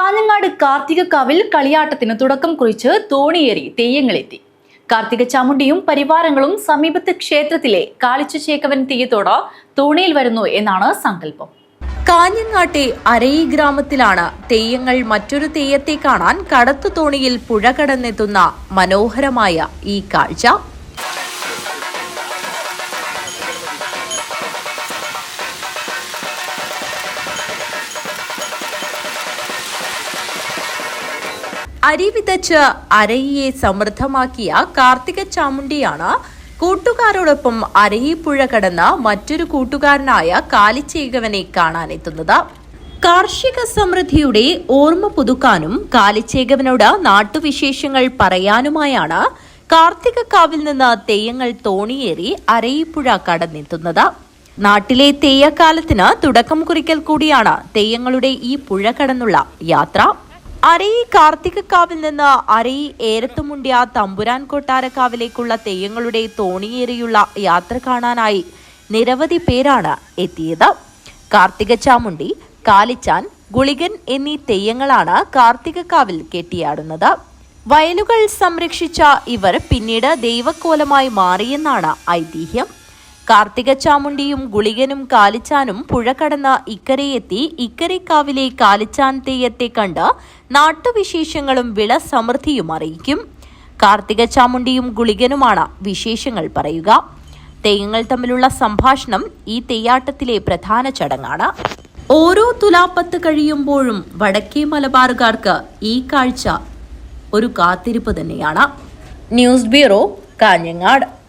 കാഞ്ഞങ്ങാട് കാർത്തിക കാവിൽ കളിയാട്ടത്തിന് തുടക്കം കുറിച്ച് തോണിയേറി തെയ്യങ്ങളെത്തി. കാർത്തിക ചാമുണ്ടിയും പരിവാരങ്ങളും സമീപത്തെ ക്ഷേത്രത്തിലെ കാളിച്ചു ചേക്കവൻ തെയ്യത്തോട് തോണിയിൽ വരുന്നു എന്നാണ് സങ്കല്പം. കാഞ്ഞങ്ങാട്ടെ അരയി ഗ്രാമത്തിലാണ് തെയ്യങ്ങൾ മറ്റൊരു തെയ്യത്തെ കാണാൻ കടത്തു തോണിയിൽ പുഴ കടന്നെത്തുന്ന മനോഹരമായ ഈ കാഴ്ച. അരി വിതച്ച് അരയിയെ സമൃദ്ധമാക്കിയ കാർത്തിക ചാമുണ്ടിയാണ് കൂട്ടുകാരോടൊപ്പം അരയിപ്പുഴ കടന്ന മറ്റൊരു കൂട്ടുകാരനായ കാലിച്ചേകവനെ കാണാനെത്തുന്നത്. കാർഷിക സമൃദ്ധിയുടെ ഓർമ്മ പുതുക്കാനും കാലിച്ചേകവനോട് നാട്ടുവിശേഷങ്ങൾ പറയാനുമായാണ് കാർത്തികക്കാവിൽ നിന്ന് തെയ്യങ്ങൾ തോണിയേറി അരയിപ്പുഴ കടന്നെത്തുന്നത്. നാട്ടിലെ തെയ്യക്കാലത്തിന് തുടക്കം കുറിക്കൽ കൂടിയാണ് തെയ്യങ്ങളുടെ ഈ പുഴ കടന്നുള്ള യാത്ര. അരയി കാർത്തികക്കാവിൽ നിന്ന് അരയി ഏരത്തുമുണ്ടിയ തമ്പുരാൻ കൊട്ടാരക്കാവിലേക്കുള്ള തെയ്യങ്ങളുടെ തോണിയേറിയുള്ള യാത്ര കാണാനായി നിരവധി പേരാണ് എത്തിയത്. കാർത്തിക ചാമുണ്ടി കാലിച്ചാൻ ഗുളികൻ എന്നീ തെയ്യങ്ങളാണ് കാർത്തികക്കാവിൽ കെട്ടിയാടുന്നത്. വയലുകൾ സംരക്ഷിച്ച ഇവർ പിന്നീട് ദൈവക്കോലമായി മാറിയെന്നാണ് ഐതിഹ്യം. കാർത്തിക ചാമുണ്ടിയും ഗുളികനും കാലിച്ചാനും പുഴ കടന്ന് ഇക്കരയെത്തി ഇക്കരക്കാവിലെ കാലിച്ചാൻ തെയ്യത്തെ കണ്ട് നാട്ടുവിശേഷങ്ങളും വിള സമൃദ്ധിയും അറിയിക്കും. കാർത്തിക ചാമുണ്ടിയും ഗുളികനുമാണ് വിശേഷങ്ങൾ പറയുക. തെയ്യങ്ങൾ തമ്മിലുള്ള സംഭാഷണം ഈ തെയ്യാട്ടത്തിലെ പ്രധാന ചടങ്ങാണ്. ഓരോ തുലാപ്പത്ത് കഴിയുമ്പോഴും വടക്കേ മലബാറുകാർക്ക് ഈ കാഴ്ച ഒരു കാത്തിരിപ്പ് തന്നെയാണ്. News bureau Kanhangad.